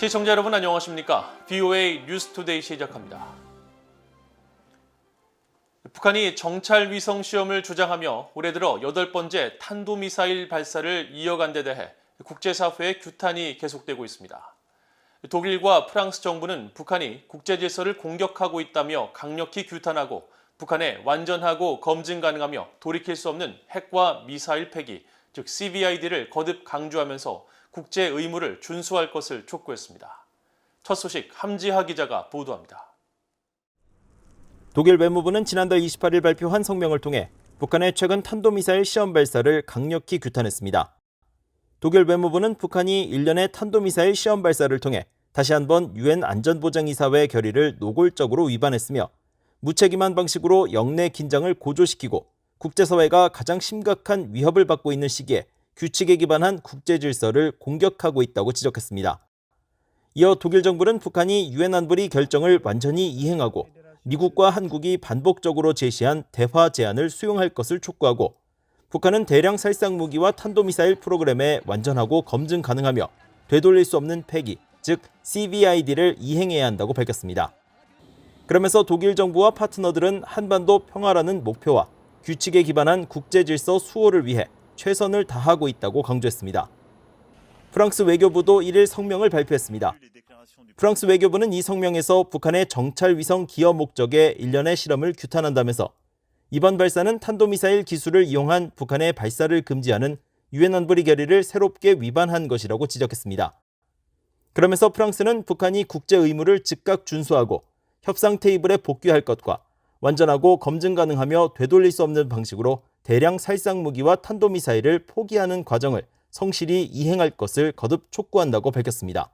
시청자 여러분 안녕하십니까? BOA 뉴스투데이 시작합니다. 북한이 정찰 위성 시험을 주장하며 올해 들어 여덟 번째 탄도미사일 발사를 이어간 데 대해 국제사회의 규탄이 계속되고 있습니다. 독일과 프랑스 정부는 북한이 국제 질서를 공격하고 있다며 강력히 규탄하고 북한의 완전하고 검증 가능하며 돌이킬 수 없는 핵과 미사일 폐기, 즉 CVID를 거듭 강조하면서 국제 의무를 준수할 것을 촉구했습니다. 첫 소식 함지하 기자가 보도합니다. 독일 외무부는 지난달 28일 발표한 성명을 통해 북한의 최근 탄도미사일 시험 발사를 강력히 규탄했습니다. 독일 외무부는 북한이 일련의 탄도미사일 시험 발사를 통해 다시 한번 유엔 안전보장이사회 결의를 노골적으로 위반했으며 무책임한 방식으로 영내 긴장을 고조시키고 국제사회가 가장 심각한 위협을 받고 있는 시기에 규칙에 기반한 국제 질서를 공격하고 있다고 지적했습니다. 이어 독일 정부는 북한이 유엔 안보리 결정을 완전히 이행하고 미국과 한국이 반복적으로 제시한 대화 제안을 수용할 것을 촉구하고 북한은 대량 살상 무기와 탄도미사일 프로그램에 완전하고 검증 가능하며 되돌릴 수 없는 폐기, 즉 CVID를 이행해야 한다고 밝혔습니다. 그러면서 독일 정부와 파트너들은 한반도 평화라는 목표와 규칙에 기반한 국제 질서 수호를 위해 최선을 다하고 있다고 강조했습니다. 프랑스 외교부도 1일 성명을 발표했습니다. 프랑스 외교부는 이 성명에서 북한의 정찰 위성 기여 목적의 일련의 실험을 규탄한다면서 이번 발사는 탄도미사일 기술을 이용한 북한의 발사를 금지하는 유엔 안보리 결의를 새롭게 위반한 것이라고 지적했습니다. 그러면서 프랑스는 북한이 국제 의무를 즉각 준수하고 협상 테이블에 복귀할 것과 완전하고 검증 가능하며 되돌릴 수 없는 방식으로 대량 살상 무기와 탄도미사일을 포기하는 과정을 성실히 이행할 것을 거듭 촉구한다고 밝혔습니다.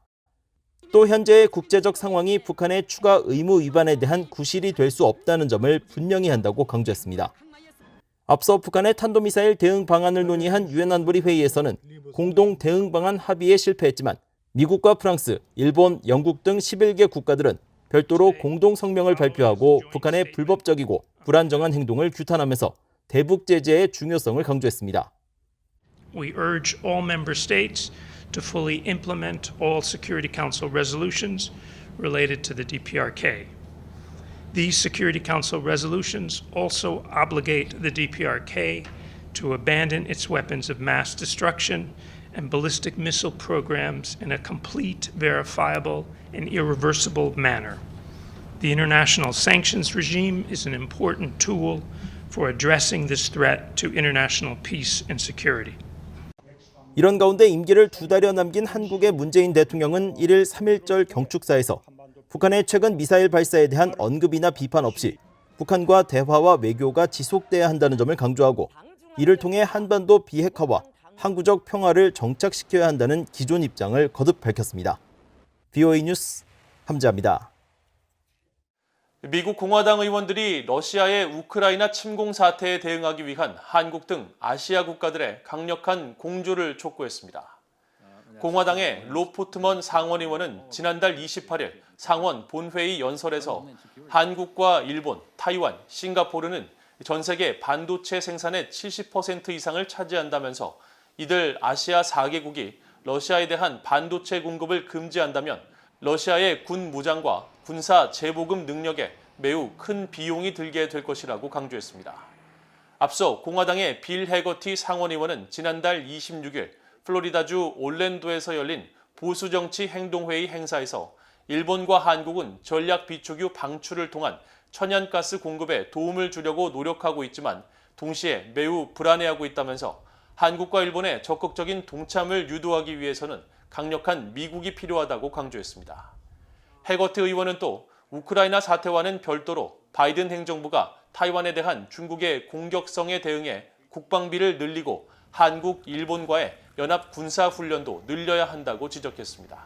또 현재의 국제적 상황이 북한의 추가 의무 위반에 대한 구실이 될 수 없다는 점을 분명히 한다고 강조했습니다. 앞서 북한의 탄도미사일 대응 방안을 논의한 유엔 안보리 회의에서는 공동 대응 방안 합의에 실패했지만 미국과 프랑스, 일본, 영국 등 11개 국가들은 별도로 공동 성명을 발표하고 북한의 불법적이고 불안정한 행동을 규탄하면서 대북 제재의 중요성을 강조했습니다. We urge all member states to fully implement all Security Council resolutions related to the DPRK. These Security Council resolutions also obligate the DPRK to abandon its weapons of mass destruction and ballistic missile programs in a complete, verifiable, and irreversible manner. The international sanctions regime is an important tool for addressing this threat to international peace and security. 이런 가운데 임기를 두 달여 남긴 한국의 문재인 대통령은 1일 3.1절 경축사에서 북한의 최근 미사일 발사에 대한 언급이나 비판 없이 북한과 대화와 외교가 지속돼야 한다는 점을 강조하고 이를 통해 한반도 비핵화와 항구적 평화를 정착시켜야 한다는 기존 입장을 거듭 밝혔습니다. BOA 뉴스 함지합니다. 미국 공화당 의원들이 러시아의 우크라이나 침공 사태에 대응하기 위한 한국 등 아시아 국가들의 강력한 공조를 촉구했습니다. 공화당의 로포트먼 상원 의원은 지난달 28일 상원 본회의 연설에서 한국과 일본, 타이완, 싱가포르는 전 세계 반도체 생산의 70% 이상을 차지한다면서 이들 아시아 4개국이 러시아에 대한 반도체 공급을 금지한다면 러시아의 군 무장과 군사 재보급 능력에 매우 큰 비용이 들게 될 것이라고 강조했습니다. 앞서 공화당의 빌 해거티 상원의원은 지난달 26일 플로리다주 올랜도에서 열린 보수정치 행동회의 행사에서 일본과 한국은 전략 비축유 방출을 통한 천연가스 공급에 도움을 주려고 노력하고 있지만 동시에 매우 불안해하고 있다면서 한국과 일본의 적극적인 동참을 유도하기 위해서는 강력한 미국이 필요하다고 강조했습니다. 해거트 의원은 또 우크라이나 사태와는 별도로 바이든 행정부가 타이완에 대한 중국의 공격성에 대응해 국방비를 늘리고 한국, 일본과의 연합 군사 훈련도 늘려야 한다고 지적했습니다.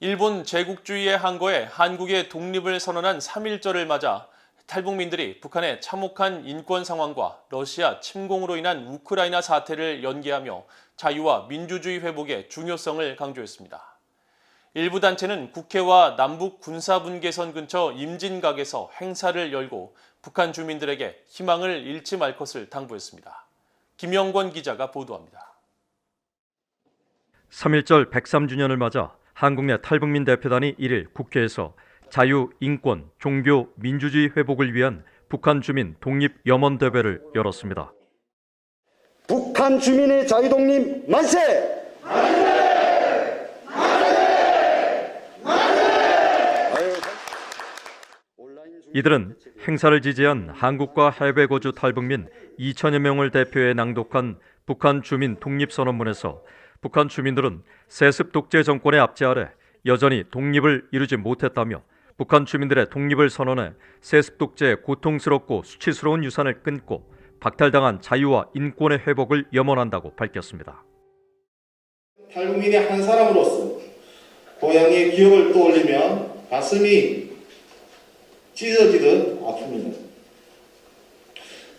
일본 제국주의의 항거에 한국의 독립을 선언한 3.1절을 맞아 탈북민들이 북한의 참혹한 인권 상황과 러시아 침공으로 인한 우크라이나 사태를 연계하며 자유와 민주주의 회복의 중요성을 강조했습니다. 일부 단체는 국회와 남북 군사분계선 근처 임진각에서 행사를 열고 북한 주민들에게 희망을 잃지 말 것을 당부했습니다. 김영권 기자가 보도합니다. 3.1절 103주년을 맞아 한국 내 탈북민 대표단이 1일 국회에서 자유, 인권, 종교, 민주주의 회복을 위한 북한 주민 독립 염원 대회를 열었습니다. 북한 주민의 자유 독립 만세! 이들은 행사를 지지한 한국과 해외 거주 탈북민 2천여 명을 대표해 낭독한 북한 주민 독립선언문에서 북한 주민들은 세습 독재 정권의 압제 아래 여전히 독립을 이루지 못했다며 북한 주민들의 독립을 선언해 세습 독재의 고통스럽고 수치스러운 유산을 끊고 박탈당한 자유와 인권의 회복을 염원한다고 밝혔습니다. 탈북민의 한 사람으로서 고향의 기억을 떠올리면 가슴이 찢어지듯 아픕니다.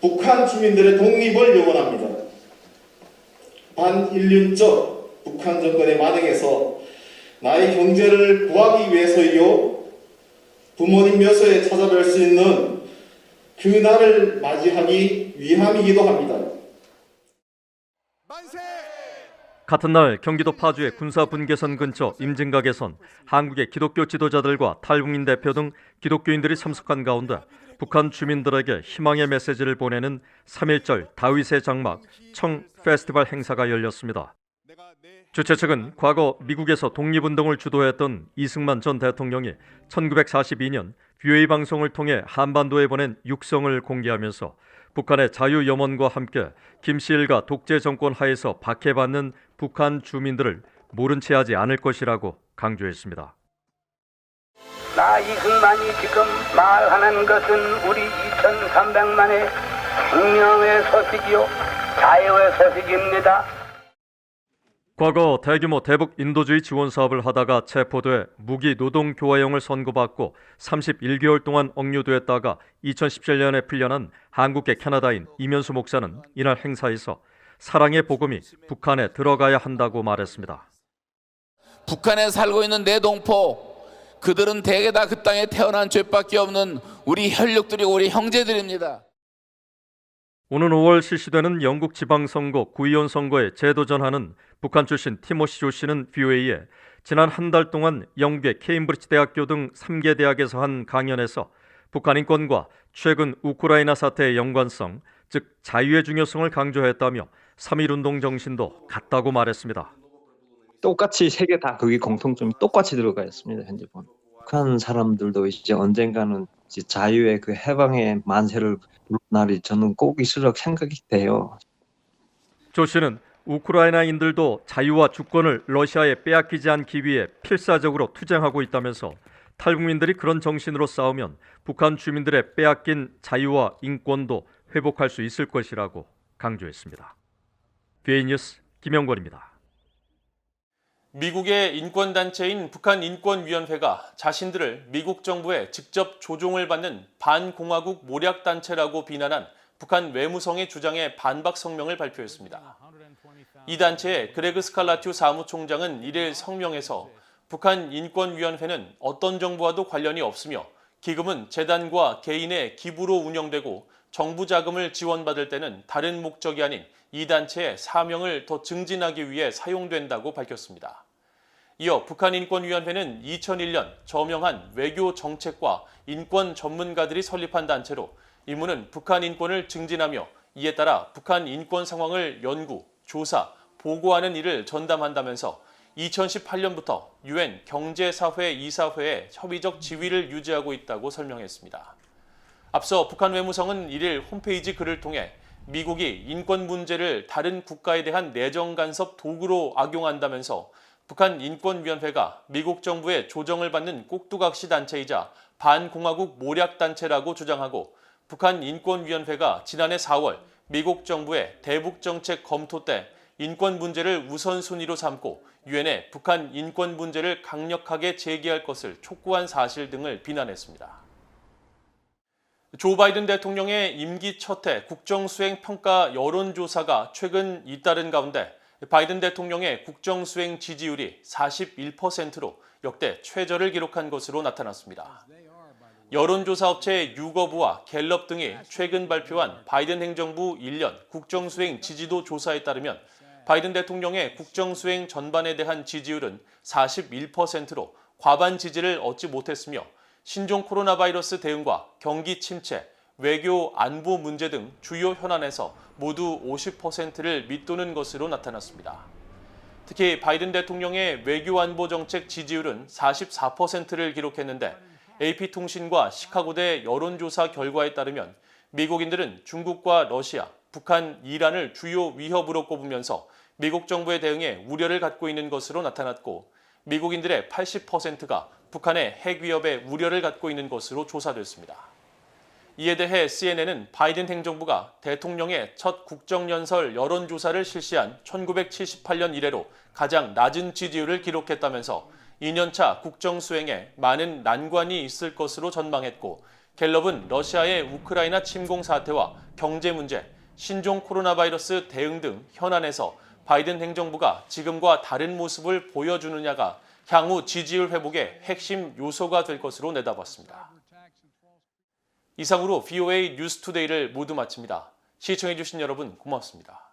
북한 주민들의 독립을 요원합니다. 반인륜적 북한 정권의 만행에서 나의 경제를 구하기 위해서이요 부모님 묘소에 찾아뵐 수 있는 그 날을 맞이하기 위함이기도 합니다. 같은 날 경기도 파주의 군사 분계선 근처 임진각에선 한국의 기독교 지도자들과 탈북민 대표 등 기독교인들이 참석한 가운데 북한 주민들에게 희망의 메시지를 보내는 3.1절 다윗의 장막 청 페스티벌 행사가 열렸습니다. 주최 측은 과거 미국에서 독립운동을 주도했던 이승만 전 대통령이 1942년 뷰에이 방송을 통해 한반도에 보낸 육성을 공개하면서 북한의 자유 염원과 함께 김씨 일가 독재 정권 하에서 박해받는 북한 주민들을 모른 채 하지 않을 것이라고 강조했습니다. 나 이승만이 지금 말하는 것은 우리 2,300만의 생명의 소식이요 자유의 소식입니다. 과거 대규모 대북 인도주의 지원 사업을 하다가 체포돼 무기 노동 교화형을 선고받고 31개월 동안 억류됐다가 2017년에 풀려난 한국계 캐나다인 이면수 목사는 이날 행사에서 사랑의 복음이 북한에 들어가야 한다고 말했습니다. 북한에 살고 있는 내 동포 그들은 대개 다 그 땅에 태어난 죄밖에 없는 우리 혈육들이 우리 형제들입니다. 오는 5월 실시되는 영국 지방선거 구의원 선거에 재도전하는 북한 출신 티모시 조 씨는 VOA에 지난 한 달 동안 영국의 케임브리지 대학교 등 3개 대학에서 한 강연에서 북한 인권과 최근 우크라이나 사태의 연관성, 즉 자유의 중요성을 강조했다며 3.1운동 정신도 같다고 말했습니다. 똑같이 세 개 다 거기 공통점이 똑같이 들어가 있습니다. 현재 보면 북한 사람들도 이제 언젠가는 이제 자유의 그 해방의 만세를 날이 저는 꼭 있으리라 생각이 돼요. 조 씨는 우크라이나인들도 자유와 주권을 러시아에 빼앗기지 않기 위해 필사적으로 투쟁하고 있다면서 탈북민들이 그런 정신으로 싸우면 북한 주민들의 빼앗긴 자유와 인권도 회복할 수 있을 것이라고 강조했습니다. BA 뉴스 김영권입니다. 미국의 인권단체인 북한인권위원회가 자신들을 미국 정부의 직접 조종을 받는 반공화국 모략단체라고 비난한 북한 외무성의 주장에 반박 성명을 발표했습니다. 이 단체의 그레그 스칼라튜 사무총장은 1일 성명에서 북한 인권위원회는 어떤 정부와도 관련이 없으며 기금은 재단과 개인의 기부로 운영되고 정부 자금을 지원받을 때는 다른 목적이 아닌 이 단체의 사명을 더 증진하기 위해 사용된다고 밝혔습니다. 이어 북한인권위원회는 2001년 저명한 외교 정책과 인권 전문가들이 설립한 단체로 임무는 북한 인권을 증진하며 이에 따라 북한 인권 상황을 연구, 조사, 보고하는 일을 전담한다면서 2018년부터 유엔 경제사회 이사회의 협의적 지위를 유지하고 있다고 설명했습니다. 앞서 북한 외무성은 1일 홈페이지 글을 통해 미국이 인권 문제를 다른 국가에 대한 내정 간섭 도구로 악용한다면서 북한 인권위원회가 미국 정부의 조정을 받는 꼭두각시 단체이자 반공화국 모략 단체라고 주장하고 북한 인권위원회가 지난해 4월 미국 정부의 대북 정책 검토 때 인권 문제를 우선순위로 삼고 유엔에 북한 인권 문제를 강력하게 제기할 것을 촉구한 사실 등을 비난했습니다. 조 바이든 대통령의 임기 첫 해 국정수행 평가 여론조사가 최근 잇따른 가운데 바이든 대통령의 국정수행 지지율이 41%로 역대 최저를 기록한 것으로 나타났습니다. 여론조사 업체 유거부와 갤럽 등이 최근 발표한 바이든 행정부 1년 국정수행 지지도 조사에 따르면 바이든 대통령의 국정 수행 전반에 대한 지지율은 41%로 과반 지지를 얻지 못했으며 신종 코로나 바이러스 대응과 경기 침체, 외교 안보 문제 등 주요 현안에서 모두 50%를 밑도는 것으로 나타났습니다. 특히 바이든 대통령의 외교 안보 정책 지지율은 44%를 기록했는데 AP통신과 시카고대 여론조사 결과에 따르면 미국인들은 중국과 러시아, 북한, 이란을 주요 위협으로 꼽으면서 미국 정부의 대응에 우려를 갖고 있는 것으로 나타났고 미국인들의 80%가 북한의 핵 위협에 우려를 갖고 있는 것으로 조사됐습니다. 이에 대해 CNN은 바이든 행정부가 대통령의 첫 국정연설 여론조사를 실시한 1978년 이래로 가장 낮은 지지율을 기록했다면서 2년차 국정 수행에 많은 난관이 있을 것으로 전망했고 갤럽은 러시아의 우크라이나 침공 사태와 경제 문제, 신종 코로나 바이러스 대응 등 현안에서 바이든 행정부가 지금과 다른 모습을 보여주느냐가 향후 지지율 회복의 핵심 요소가 될 것으로 내다봤습니다. 이상으로 VOA 뉴스투데이를 모두 마칩니다. 시청해주신 여러분 고맙습니다.